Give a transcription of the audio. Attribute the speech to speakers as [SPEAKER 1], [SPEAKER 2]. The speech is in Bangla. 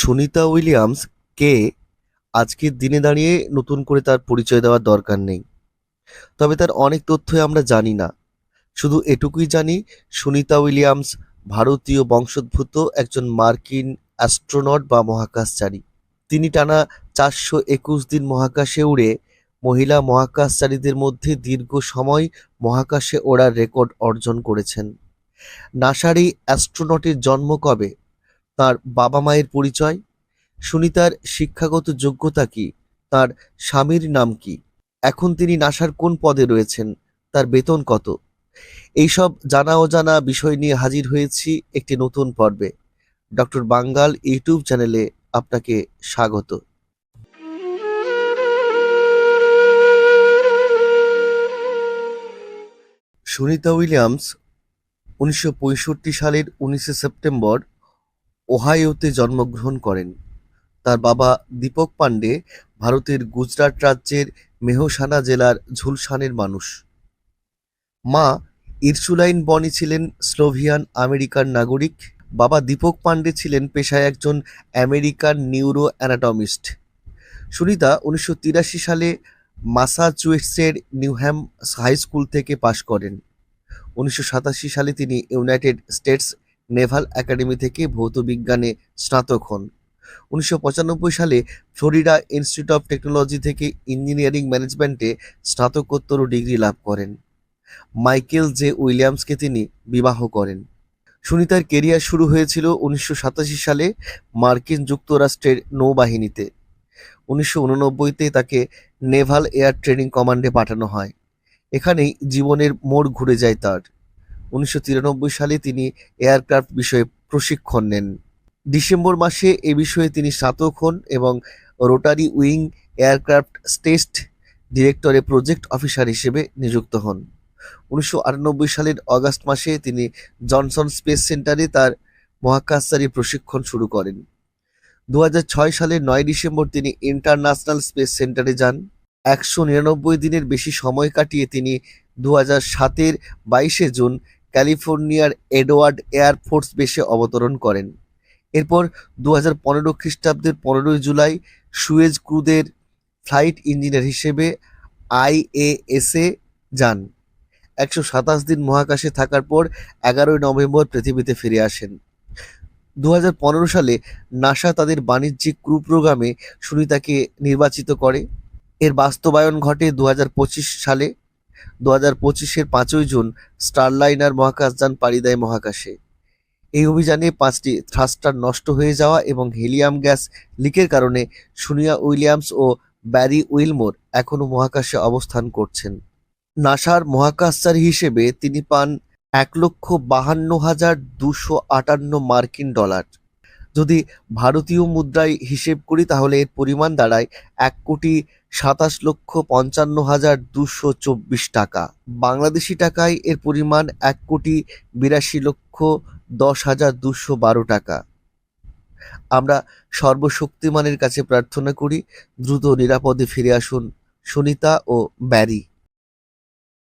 [SPEAKER 1] সুনিতা উইলিয়ামস কে আজকের দিনে দাঁড়িয়ে নতুন করে তার পরিচয় দেওয়ার দরকার নেই। তবে তার অনেক তথ্যই আমরা জানি না। শুধু এটুকুই জানি, সুনিতা উইলিয়ামস ভারতীয় বংশোদ্ভূত একজন মার্কিন অ্যাস্ট্রোনট বা মহাকাশচারী। তিনি টানা চারশো একুশ দিন মহাকাশে উড়ে মহিলা মহাকাশচারীদের মধ্যে দীর্ঘ সময় মহাকাশে ওড়ার রেকর্ড অর্জন করেছেন। নাসারি অ্যাস্ট্রোনটের জন্ম কবে? তার বাবা মায়ের পরিচয়, সুনিতার শিক্ষাগত যোগ্যতা কি, তার স্বামীর নাম কি, এখন তিনি নাসার কোন পদে রয়েছেন, তার বেতন কত? এইসব জানা অজানা বিষয় নিয়ে হাজির হয়েছি একটি নতুন পর্বে। ডক্টর বাঙ্গাল ইউটিউব চ্যানেলে আপনাকে স্বাগত। সুনিতা উইলিয়ামস উনিশশো পঁয়ষট্টি সালের উনিশে সেপ্টেম্বর ওহাইওতে জন্মগ্রহণ করেন। তার বাবা দীপক পান্ডে ভারতের গুজরাট রাজ্যের মেহসানা জেলার ঝুলসানের মানুষ। মা ইরসুলাইন বনি ছিলেন স্লোভিয়ান আমেরিকার নাগরিক। বাবা দীপক পান্ডে ছিলেন পেশায় একজন আমেরিকান নিউরো অ্যানাটমিস্ট সুনিতা উনিশশো তিরাশি সালে মাসাচুয়েটসের নিউহ্যাম হাই স্কুল থেকে পাশ করেন। উনিশশো সাতাশি সালে তিনি ইউনাইটেড স্টেটস নেভাল একাডেমি থেকে ভৌতবিজ্ঞানে স্নাতক হন। উনিশশো পঁচানব্বই সালে ফ্লোরিডা ইনস্টিটিউট অফ টেকনোলজি থেকে ইঞ্জিনিয়ারিং ম্যানেজমেন্টে স্নাতকোত্তর ডিগ্রি লাভ করেন। মাইকেল জে উইলিয়ামসকে তিনি বিবাহ করেন। সুনিতার কেরিয়ার শুরু হয়েছিল উনিশশো সাতাশি সালে মার্কিন যুক্তরাষ্ট্রের নৌবাহিনীতে। উনিশশো উননব্বইতে তাকে নেভাল এয়ার ট্রেনিং কমান্ডে পাঠানো হয়। এখানেই জীবনের মোড় ঘুরে যায় তার। উনিশশো তিরানব্বই সালে তিনি এয়ারক্রাফট বিষয়ে প্রশিক্ষণ নেন। ডিসেম্বর মাসে এ বিষয়ে তিনি স্নাতক হন এবং রোটারি উইং এয়ারক্রাফট টেস্ট ডিরেক্টরে প্রজেক্ট অফিসার হিসেবে নিযুক্ত হন। উনিশশো আটানব্বই সালের অগাস্ট মাসে তিনি জনসন স্পেস সেন্টারে তার মহাকাশচারী প্রশিক্ষণ শুরু করেন। দু সালের নয় ডিসেম্বর তিনি ইন্টারন্যাশনাল স্পেস সেন্টারে যান। একশো নিরানব্বই দিনের বেশি সময় কাটিয়ে তিনি দু হাজার সাতের বাইশে জুন ক্যালিফোর্নিয়ার এডওয়ার্ড এয়ারফোর্স বেসে অবতরণ করেন। এরপর দু হাজার পনেরো খ্রিস্টাব্দের পনেরোই জুলাই সুয়েজ ক্রুদের ফ্লাইট ইঞ্জিনিয়ার হিসেবে আইএএসে যান। একশো সাতাশ দিন মহাকাশে থাকার পর এগারোই নভেম্বর পৃথিবীতে ফিরে আসেন। দু হাজার পনেরো সালে নাসা তাদের বাণিজ্যিক ক্রু প্রোগ্রামে সুনিতাকে নির্বাচিত করে। এর বাস্তবায়ন ঘটে দু হাজার পঁচিশ সালে। দু হাজার পঁচিশের পাঁচই জুন স্টারলাইনার মহাকাশযান পাড়ি দেয় মহাকাশে। এই অভিযানে পাঁচটি থ্রাস্টার নষ্ট হয়ে যাওয়া এবং হিলিয়াম গ্যাস লিকের কারণে সুনিয়া উইলিয়ামস ও ব্যারি উইলমোর এখনও মহাকাশে অবস্থান করছেন। নাসার মহাকাশচারী হিসেবে তিনি পান এক লক্ষ বাহান্ন হাজার দুশো আটান্ন মার্কিন ডলার। যদি ভারতীয় মুদ্রায় হিসেব করি, তাহলে এর পরিমাণ দাঁড়ায় এক কোটি সাতাশ লক্ষ পঞ্চান্ন হাজার দুশো চব্বিশ টাকা। বাংলাদেশি টাকায় এর পরিমাণ এক কোটি বিরাশি লক্ষ দশ হাজার দুশো বারো টাকা। আমরা সর্বশক্তিমানের কাছে প্রার্থনা করি, দ্রুত নিরাপদে ফিরে আসুন সুনিতা ও ব্যারি।